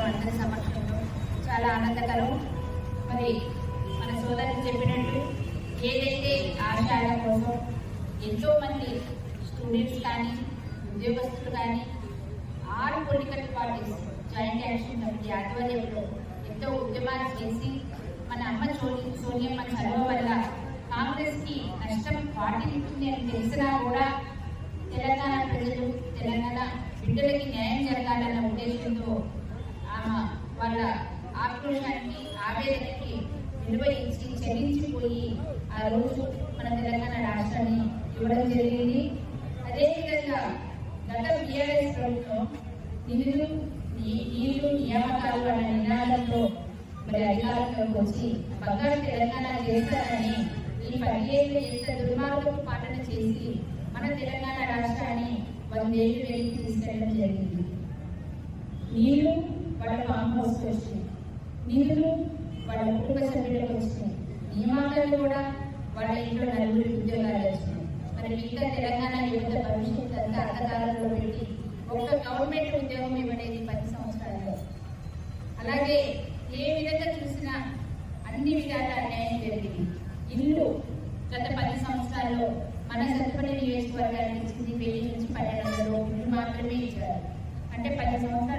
అందరి సమక్షంలో చాలా ఆనందకరం. మరి మన సోదరులు చెప్పినట్టు ఏదైతే ఆశయాల కోసం ఎంతో మంది స్టూడెంట్స్ కానీ ఉద్యోగస్తులు కానీ ఆరు political parties joint action committee ఆధ్వర్యంలో ఎంతో ఉద్యమాలు చేసి మన అమ్మ సోని సోనియమ్మ చదువు వల్ల కాంగ్రెస్కి నష్టం వాటిల్లుతుంది అని తెలిసినా కూడా తెలంగాణ ప్రజలు తెలంగాణ బిడ్డలకి న్యాయం జరగాలన్న ఉద్దేశంతో వాళ్ళ ఆక్రోశానికి ఆవేదనకి నిర్వహించి చెల్లించిపోయి ఆ రోజు మన తెలంగాణ రాష్ట్రాన్ని ఇవ్వడం జరిగింది. అదేవిధంగా గత బీఆర్ఎస్ ప్రభుత్వం నిధులు నీళ్ళు నియామకాలు అనే నినాదంతో మరి అధికారంలోకి వచ్చి బంగారు తెలంగాణ చేస్తారని ఈ పదిహేను ఎంత దుర్మార్గపు పాలన చేసి మన తెలంగాణ రాష్ట్రాన్ని వందేళ్ళు వెళ్ళి తీసుకెళ్ళడం జరిగింది. నీళ్ళు వాళ్ళ ఫామ్ హౌస్ వచ్చినాయి నిధులు వాళ్ళ కుటుంబ సభ్యులకు వచ్చినాయి నియామకాలు కూడా వాళ్ళ ఇంట్లో నలుగురి ఉద్యోగాలు వచ్చినాయి మరి మిగతా తెలంగాణ యువత భవిష్యత్తు అంతా అంధకారంలో పెట్టి ఒక్క గవర్నమెంట్ ఉద్యోగం ఇవ్వలేదు పది సంవత్సరాల్లో. అలాగే ఏ విధంగా చూసినా అన్ని విధాల అన్యాయం జరిగింది. ఇల్లు గత పది సంవత్సరాల్లో మన సత్పల్లి నియోజకవర్గానికి ఇచ్చింది వెయ్యి నుంచి పన్నెండు వందల ఇల్లు మాత్రమే ఇచ్చారు. అంటే పది సంవత్సరాలు